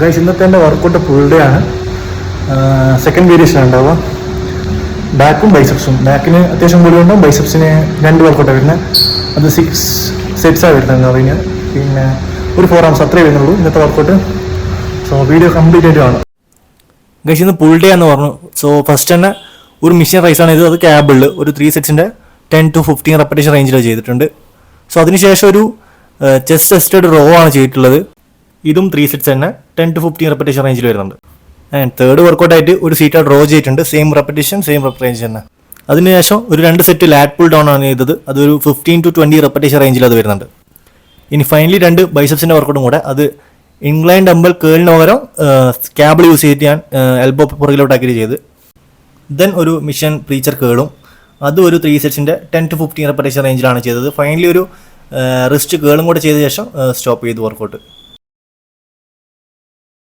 Guys ഇന്നത്തെ എന്റെ workout full day ആണ്. സെക്കൻഡ് വേരിയേഷൻ ഉണ്ടാവുക. ബാക്കും ബൈസെപ്സും ബാക്കിന് അത്യാവശ്യം കൂടി ഉണ്ടാവും ബൈസെപ്സിന് രണ്ട് വർക്കൗട്ടാണ് വരുന്നത്. അത് സിക്സ് സെറ്റ്സാണ് വരുന്നത് എന്ന് പിന്നെ ഒരു ഫോർ ആംസ് അത്രേ വരുന്നുള്ളൂ ഇന്നത്തെ വർക്കൗട്ട് സോ വീഡിയോ കംപ്ലീറ്റ് ആയിട്ട് കാണും. ഗൈസ് ഇന്ന് ഫുൾ ഡേ എന്ന് പറഞ്ഞു. സോ ഫസ്റ്റ് തന്നെ ഒരു മിഷൻ റൈസ് ആണ് ഇത് അത് ക്യാബിളിൽ ഒരു ത്രീ സെറ്റ്സിന്റെ ടെൻ ടു ഫിഫ്റ്റീൻ റെപ്പറ്റേഷൻ റേഞ്ചിൽ ചെയ്തിട്ടുണ്ട്. സോ അതിനുശേഷം ഒരു ചെസ്റ്റ് ടെസ്റ്റഡ് റോ ആണ് ചെയ്തിട്ടുള്ളത്. ഇതും ത്രീ സെറ്റ്സ് തന്നെ. ടെൻ ടു ഫിഫ്റ്റീൻ റെപ്പറ്റേഷൻ റേഞ്ചിൽ വരുന്നുണ്ട്. ആൻഡ് തേർഡ് വർക്കൗട്ട് ആയിട്ട് ഒരു സീറ്റ് ഡ്രോ ചെയ്തിട്ടുണ്ട്. സെയിം റെപ്പറ്റേഷൻ സെയിം റേഞ്ച് തന്നെ. അതിനുശേഷം ഒരു രണ്ട് സെറ്റ് ലാറ്റ് പുൾ ഡൗൺ ആണ് ചെയ്തത്. അതൊരു ഫിഫ്റ്റീൻ ടു ട്വന്റി റെപ്പറ്റേഷൻ റേഞ്ചിൽ അത് വരുന്നുണ്ട്. ഇനി ഫൈനലി രണ്ട് ബൈസെപ്സിന്റെ വർക്കൗട്ടും കൂടെ. അത് ഇൻക്ലൈൻ ഡമ്പൽ കേളിന് പകരം ക്യാബിൾ യൂസ് ചെയ്തിട്ട് ഞാൻ എൽബോ പുറകിലോട്ടാക്കി ചെയ്ത്. ദെൻ ഒരു മിഷൻ പ്രീച്ചർ കേളും അത് ഒരു ത്രീ സെറ്റ്സിന്റെ ടെൻ ടു ഫിഫ്റ്റീൻ റെപ്പറ്റേഷൻ റേഞ്ചിലാണ് ചെയ്തത്. ഫൈനലി ഒരു റിസ്റ്റ് കേളും കൂടെ ചെയ്ത ശേഷം സ്റ്റോപ്പ് ചെയ്തു വർക്കൗട്ട്